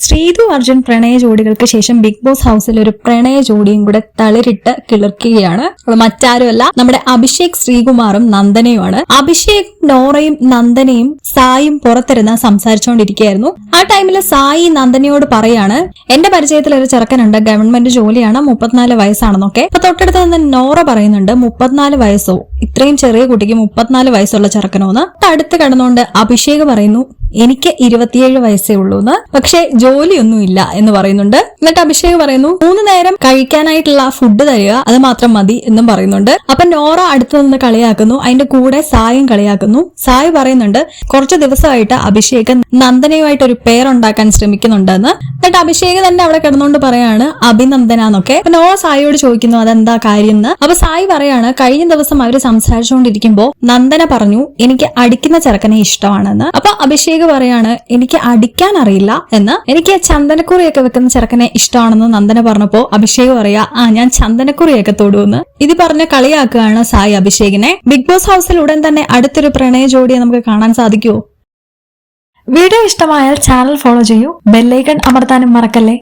ശ്രീതു അർജുൻ പ്രണയ ജോഡികൾക്ക് ശേഷം big Boss ഹൗസിൽ ഒരു പ്രണയ ജോഡിയും കൂടെ തളിരിട്ട് കിളിർക്കുകയാണ്. മറ്റാരുമല്ല നമ്മുടെ അഭിഷേക് ശ്രീകുമാറും നന്ദനയുമാണ്. അഭിഷേക് നോറയും നന്ദനയും സായും പുറത്തിരുന്ന് സംസാരിച്ചുകൊണ്ടിരിക്കുകയായിരുന്നു. ആ ടൈമിൽ സായി നന്ദനയോട് പറയാണ് എന്റെ പരിചയത്തിൽ ഒരു ചെറുക്കനുണ്ട് ഗവൺമെന്റ് ജോലിയാണ് മുപ്പത്തിനാല് വയസ്സാണെന്നൊക്കെ. അപ്പൊ തൊട്ടടുത്ത് നിന്ന് നോറ പറയുന്നുണ്ട് മുപ്പത്തിനാല് വയസ്സോ? ഇത്രയും ചെറിയ കുട്ടിക്ക് മുപ്പത്തിനാല് വയസ്സുള്ള ചെറുക്കനോന്ന് അടുത്ത് കടന്നുകൊണ്ട് അഭിഷേക് പറയുന്നു എനിക്ക് ഇരുപത്തിയേഴ് വയസ്സേ ഉള്ളൂ എന്ന് പക്ഷെ ജോലിയൊന്നുമില്ല എന്ന് പറയുന്നുണ്ട്. എന്നിട്ട് അഭിഷേക് പറയുന്നു മൂന്ന് നേരം കഴിക്കാനായിട്ടുള്ള ഫുഡ് തരിക അത് മാത്രം മതി എന്നും പറയുന്നുണ്ട്. അപ്പൊ നോറ അടുത്ത് നിന്ന് കളിയാക്കുന്നു അതിന്റെ കൂടെ സായും കളിയാക്കുന്നു. സായ് പറയുന്നുണ്ട് കുറച്ച് ദിവസമായിട്ട് അഭിഷേക് നന്ദനയുമായിട്ട് ഒരു പേരുണ്ടാക്കാൻ ശ്രമിക്കുന്നുണ്ടെന്ന്. എന്നിട്ട് അഭിഷേക് തന്നെ അവിടെ കിടന്നുകൊണ്ട് പറയാണ് അഭിനന്ദന എന്നൊക്കെ. നോറ സായിയോട് ചോദിക്കുന്നു അതെന്താ കാര്യം എന്ന് അപ്പൊ സായി പറയാണ് കഴിഞ്ഞ ദിവസം അവർ സംസാരിച്ചുകൊണ്ടിരിക്കുമ്പോ നന്ദന പറഞ്ഞു എനിക്ക് അടിക്കുന്ന ചെറുക്കനെ ഇഷ്ടമാണെന്ന്. അപ്പൊ അഭിഷേക് പറയാണ് എനിക്ക് അടിക്കാൻ അറിയില്ല എന്ന്. എനിക്ക് ചന്ദനക്കുറിയൊക്കെ വെക്കുന്ന ചെറുക്കനെ ഇഷ്ടമാണെന്ന് നന്ദന പറഞ്ഞപ്പോ അഭിഷേക് പറയാ ആ ഞാൻ ചന്ദനക്കുറിയൊക്കെ തൊടുവെന്ന്. ഇത് പറഞ്ഞ കളിയാക്കുകയാണ് സായി അഭിഷേകിനെ. ബിഗ് ബോസ് ഹൗസിൽ ഉടൻ തന്നെ അടുത്തൊരു പ്രണയ ജോഡിയെ നമുക്ക് കാണാൻ സാധിക്കുമോ വീഡിയോ ഇഷ്ടമായാൽ ചാനൽ ഫോളോ ചെയ്യൂ. ബെല്ലൈക്കൺ അമർത്താനും മറക്കല്ലേ?